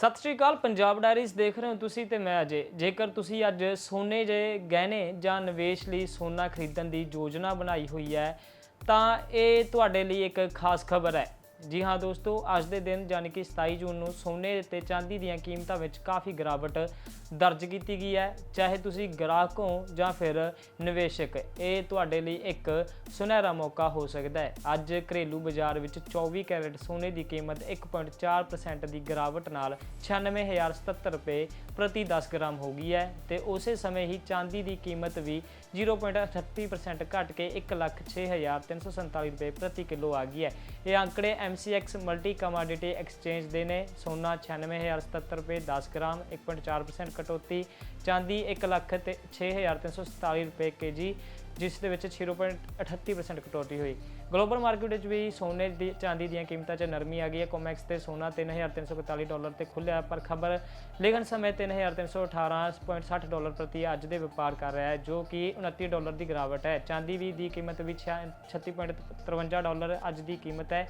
ਸਤਿ ਸ਼੍ਰੀ ਅਕਾਲ, ਪੰਜਾਬ ਡਾਇਰੀਜ਼ ਦੇਖ ਰਹੇ ਹੋ ਤੁਸੀਂ ਤੇ ਮੈਂ ਅਜੇ। ਜੇਕਰ ਤੁਸੀਂ ਅੱਜ ਸੋਨੇ ਜੇ ਗਹਿਣੇ ਜਾਂ ਨਿਵੇਸ਼ ਲਈ ਸੋਨਾ ਖਰੀਦਣ ਦੀ ਯੋਜਨਾ ਬਣਾਈ ਹੋਈ ਹੈ, ਤਾਂ ਇਹ ਤੁਹਾਡੇ ਲਈ ਇੱਕ ਖਾਸ ਖਬਰ ਹੈ। ਜੀ ਹਾਂ ਦੋਸਤੋ, ਅੱਜ ਦੇ ਦਿਨ ਯਾਨੀ ਕਿ 27 ਜੂਨ ਨੂੰ ਸੋਨੇ ਤੇ ਚਾਂਦੀ ਦੀਆਂ ਕੀਮਤਾਂ ਵਿੱਚ ਕਾਫੀ ਗਿਰਾਵਟ ਦਰਜ ਕੀਤੀ ਗਈ ਹੈ, ਚਾਹੇ ਤੁਸੀਂ ਗ੍ਰਾਹਕ ਹੋ ਜਾਂ ਫਿਰ ਨਿਵੇਸ਼ਕ, ਇਹ ਤੁਹਾਡੇ ਲਈ ਇੱਕ ਸੁਨਹਿਰਾ ਮੌਕਾ ਹੋ ਸਕਦਾ ਹੈ। ਅੱਜ ਘਰੇਲੂ ਬਾਜ਼ਾਰ ਵਿੱਚ 24 ਕੈਰਟ ਸੋਨੇ ਦੀ ਕੀਮਤ 1.4% ਦੀ ਗਿਰਾਵਟ ਨਾਲ 96077 ਰੁਪਏ ਪ੍ਰਤੀ 10 ਗ੍ਰਾਮ ਹੋ ਗਈ ਹੈ ਤੇ ਉਸੇ ਸਮੇਂ ਹੀ ਚਾਂਦੀ ਦੀ ਕੀਮਤ ਵੀ 0.38% ਘਟ ਕੇ 106347 ਰੁਪਏ ਪ੍ਰਤੀ ਕਿਲੋ ਆ ਗਈ ਹੈ। ਇਹ ਅੰਕੜੇ MCX ਮਲਟੀ ਕਮੋਡਿਟੀ ਐਕਸਚੇਂਜ ਦੇ ਨੇ। ਸੋਨਾ 96077 ਰੁਪਏ 10 ਗ੍ਰਾਮ 1.4% ਕਟੌਤੀ ਚਾਂਦੀ 1 ਲੱਖ ਤੇ 6347 ਰੁਪਏ ਕੇਜੀ, ਜਿਸ ਦੇ ਵਿੱਚ 0.38% ਕਟੌਤੀ ਹੋਈ। ਗਲੋਬਲ ਮਾਰਕੀਟ ਵਿੱਚ ਵੀ ਸੋਨੇ ਦੀ ਚਾਂਦੀ ਦੀਆਂ ਕੀਮਤਾਂ 'ਚ ਨਰਮੀ ਆ ਗਈ ਹੈ। ਕੋਮੈਕਸ ਤੇ ਸੋਨਾ 3341 ਡਾਲਰ ਤੇ ਖੁੱਲਿਆ ਪਰ ਖਬਰ ਲਿਖਣ ਸਮੇਂ 3318.60 ਡਾਲਰ ਪ੍ਰਤੀ ਅੱਜ ਦੇ ਵਪਾਰ ਕਰ ਰਿਹਾ ਹੈ, ਜੋ ਕਿ 29 ਡਾਲਰ ਦੀ ਗਿਰਾਵਟ ਹੈ। ਚਾਂਦੀ ਵੀ ਦੀ ਕੀਮਤ ਵੀ 36.53 ਡਾਲਰ ਅੱਜ ਦੀ ਕੀਮਤ ਹੈ।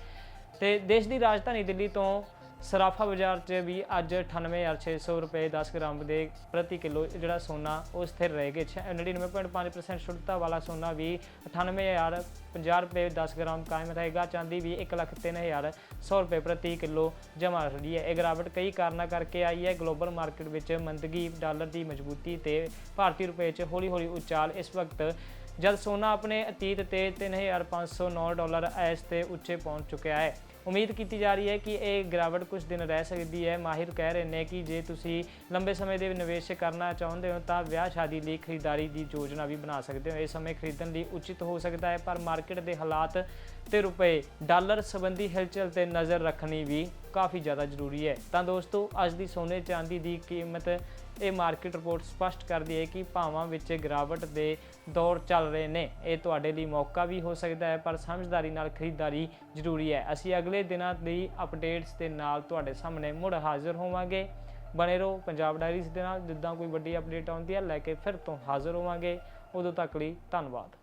ਤੇ ਦੇਸ਼ ਦੀ ਰਾਜਧਾਨੀ ਦਿੱਲੀ ਤੋਂ ਸਰਾਫਾ ਬਾਜ਼ਾਰ 'ਚ ਵੀ ਅੱਜ 98600 ਰੁਪਏ 10 ਗ੍ਰਾਮ ਦੇ ਪ੍ਰਤੀ ਕਿਲੋ ਜਿਹੜਾ ਸੋਨਾ ਉਹ ਸਥਿਰ ਰਹੇਗਾ 99.5% ਸ਼ੁੱਧਤਾ ਵਾਲਾ ਸੋਨਾ ਵੀ 98050 ਰੁਪਏ 10 ਗ੍ਰਾਮ ਕਾਇਮ ਰਹੇਗਾ। ਚਾਂਦੀ ਵੀ 103100 ਰੁਪਏ ਪ੍ਰਤੀ ਕਿਲੋ ਜਮ੍ਹਾਂ ਰਹੀ ਹੈ। ਇਹ ਗਿਰਾਵਟ ਕਈ ਕਾਰਨਾਂ ਕਰਕੇ ਆਈ ਹੈ। ਗਲੋਬਲ ਮਾਰਕੀਟ ਵਿੱਚ ਮੰਦਗੀ ਡਾਲਰ ਦੀ ਮਜ਼ਬੂਤੀ ਤੇ ਭਾਰਤੀ ਰੁਪਏ 'ਚ ਹੌਲੀ-ਹੌਲੀ ਉਚਾਲ ਇਸ ਵਕਤ ਜਦ ਸੋਨਾ ਆਪਣੇ ਅਤੀਤ ਤੇ 3509 ਡਾਲਰ ਐਸ ਤੇ ਉੱਚੇ ਪਹੁੰਚ ਚੁੱਕਿਆ ਹੈ। ਉਮੀਦ ਕੀਤੀ ਜਾ ਰਹੀ ਹੈ ਕਿ ਇਹ ਗਿਰਾਵਟ ਕੁਝ ਦਿਨ ਰਹਿ ਸਕਦੀ ਹੈ। ਮਾਹਿਰ ਕਹਿ ਰਹੇ ਨੇ ਕਿ ਜੇ ਤੁਸੀਂ ਲੰਬੇ ਸਮੇਂ ਦੇ ਨਿਵੇਸ਼ ਕਰਨਾ ਚਾਹੁੰਦੇ ਹੋ ਤਾਂ ਵਿਆਹ ਸ਼ਾਦੀ ਲਈ ਖਰੀਦਦਾਰੀ ਦੀ ਯੋਜਨਾ ਵੀ ਬਣਾ ਸਕਦੇ ਹੋ। ਇਹ ਸਮੇਂ ਖਰੀਦਣ ਲਈ ਉਚਿਤ ਹੋ ਸਕਦਾ ਹੈ, ਪਰ ਮਾਰਕੀਟ ਦੇ ਹਾਲਾਤ ਤੇ ਰੁਪਏ ਡਾਲਰ ਸੰਬੰਧੀ ਹਿਲਚਲ ਤੇ ਨਜ਼ਰ ਰੱਖਣੀ ਵੀ ਕਾਫੀ ਜ਼ਿਆਦਾ ਜ਼ਰੂਰੀ ਹੈ। ਤਾਂ ਦੋਸਤੋ, ਅੱਜ ਦੀ ਸੋਨੇ ਚਾਂਦੀ ਦੀ ਕੀਮਤ, ਇਹ ਮਾਰਕੀਟ ਰਿਪੋਰਟ ਸਪਸ਼ਟ ਕਰਦੀ ਹੈ ਕਿ ਭਾਵਾਂ ਵਿੱਚ ਗਿਰਾਵਟ ਦੇ ਦੌਰ ਚੱਲ ਰਹੇ ਨੇ। ਇਹ ਤੁਹਾਡੇ ਲਈ ਮੌਕਾ ਵੀ ਹੋ ਸਕਦਾ ਹੈ, ਪਰ ਸਮਝਦਾਰੀ ਨਾਲ ਖਰੀਦਦਾਰੀ ਜ਼ਰੂਰੀ ਹੈ। ਅਸੀਂ ਅਗਲੇ ਦਿਨਾਂ ਦੀ ਅਪਡੇਟਸ ਦੇ ਨਾਲ ਤੁਹਾਡੇ ਸਾਹਮਣੇ ਮੁੜ ਹਾਜ਼ਰ ਹੋਵਾਂਗੇ। ਬਣੇ ਰਹੋ ਪੰਜਾਬ ਡਾਇਰੀਜ਼ ਦੇ ਨਾਲ। ਜਿੱਦਾਂ ਕੋਈ ਵੱਡੀ ਅਪਡੇਟ ਆਉਂਦੀ ਹੈ, ਲੈ ਕੇ ਫਿਰ ਤੋਂ ਹਾਜ਼ਰ ਹੋਵਾਂਗੇ। ਉਦੋਂ ਤੱਕ ਲਈ ਧੰਨਵਾਦ।